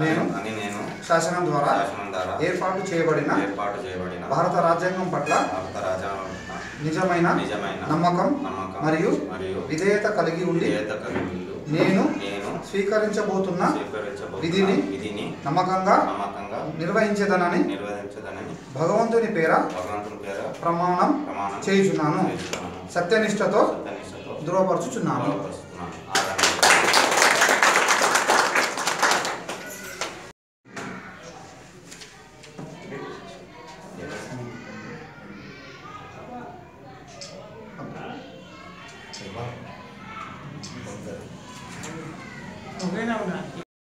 నేను అని నేను శాసనం ద్వారా శాసనం ద్వారా ఏర్పాటు చేయబడిన ఏర్పాటు చేయబడిన భారత రాజ్యాంగం పట్ల భారత రాజ్యాంగం నిజమైన నిజమైన నమ్మకం నమ్మకం మరియు మరియు విధేయత కలిగి ఉండి విధేయత కలిగి నేను నేను స్వీకరించబోతున్న విధిని విధిని నమ్మకంగా నమ్మకంగా నిర్వహించదనని నిర్వహించదనని భగవంతుని పేర భగవంతుని పేర ప్రమాణం ప్రమాణం చేయుచున్నాను. సత్యనిష్టతో. ఆరాధన.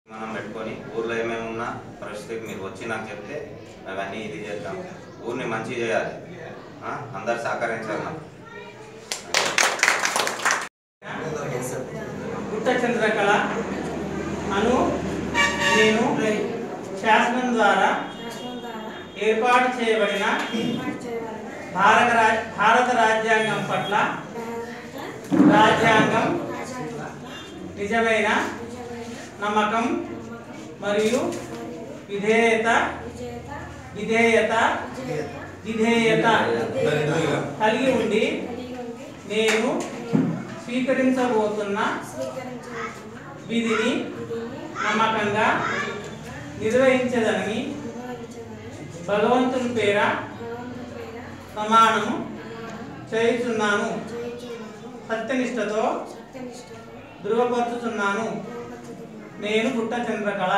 మనం పెట్టుకొని ఊర్లో ఏమేమి ఉన్నా పరిస్థితికి మీరు వచ్చి నాకు చెప్తే అవన్నీ ఇది చేద్దాం. ఊరిని మంచి చేయాలి. ఆ? అందరు సహకరించాలి నాకు. గుట్ట చంద్రకళ అను నేను శాసనం ద్వారా ఏర్పాటు చేయబడిన భారత భారత రాజ్యాంగం పట్ల నిజమైన నమ్మకం మరియు విధేయత విధేయత విధేయత కలిగి ఉండి నేను స్వీకరించబోతున్న విధిని నమ్మకంగా నిర్వహించదని భగవంతుని పేర ప్రమాణము చేయుచున్నాను. సత్యనిష్టతో ధృవపరుచుతున్నాను. నేను పుట్ట చంద్రకళ